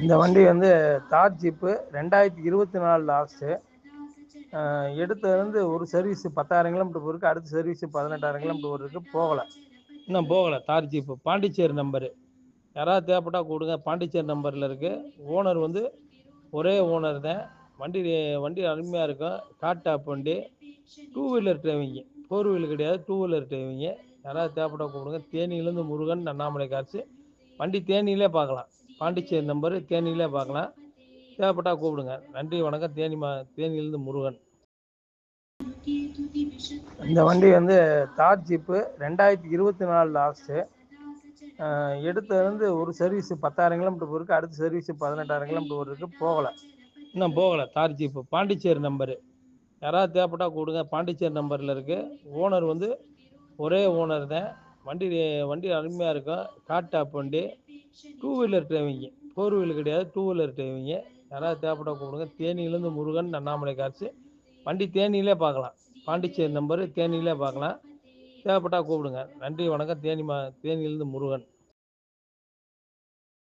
இந்த வண்டி வந்து தார் ஜீப்பு ரெண்டாயிரத்தி இருபத்தி நாலு லாஸ்ட்டு எடுத்ததுலேருந்து வந்து ஒரு சர்வீஸ் பத்தாயிரம் கிலோமீட்டர் போயிருக்கு. அடுத்த சர்வீஸ் பதினெட்டாயிரம் கிலோமீட்டர் போயிருக்கு. போகலை. இன்னும் போகலை. தார் ஜீப்பு. பாண்டிச்சேரி நம்பரு யாராவது தேவைப்பட்டா கொடுங்க. பாண்டிச்சேரி நம்பரில் இருக்குது ஓனர் வந்து ஒரே ஓனர் தான். வண்டி வண்டி அருமையாக இருக்கும். காட் டாப் வண்டி. Two wheeler driving four wheeler கிடையாது. டூ வீலர் டிரைவிங்கு யாராவது தேவைப்பட்டா கூப்பிடுங்க தேனியிலேருந்து முருகன் அண்ணாமலை காட்சி. வண்டி தேனியிலே பார்க்கலாம். பாண்டிச்சேரி நம்பரு தேனியிலே பார்க்கலாம். தேவைப்பட்டா கூப்பிடுங்க. நன்றி வணக்கம். தேனி மா தேனியிலேருந்து முருகன். இந்த வண்டி வந்து தார் ஜீப்பு ரெண்டாயிரத்தி இருபத்தி நாலு லாஸ்ட்டு எடுத்தது வந்து ஒரு சர்வீஸ் பத்தாயிரம் கிலோமீட்டர் போயிருக்கு அடுத்த சர்வீஸ் பதினெட்டாயிரம் கிலோமீட்டர் போயிருக்கு போகலை. இன்னும் போகலை. தார் ஜீப்பு. பாண்டிச்சேரி நம்பரு யாராவது தேவைப்பட்டா கொடுங்க பாண்டிச்சேரி நம்பரில் இருக்குது ஓனர் வந்து ஒரே ஓனர் தான். வண்டி வண்டி அருமையாக இருக்கும். கார் டாப் வண்டி. Two wheeler driving four wheeler கிடையாது. டூ வீலர் டிரைவிங்கு யாராவது தேவைப்பட்டா கூப்பிடுங்க. தேனியிலேருந்து முருகன் அண்ணாமலை காட்சி. வண்டி தேனியிலே பார்க்கலாம். பாண்டிச்சேரி நம்பரு தேனியிலே பார்க்கலாம். தேவைப்பட்டா கூப்பிடுங்க. நன்றி வணக்கம். தேனி மா தேனியிலேருந்து முருகன்.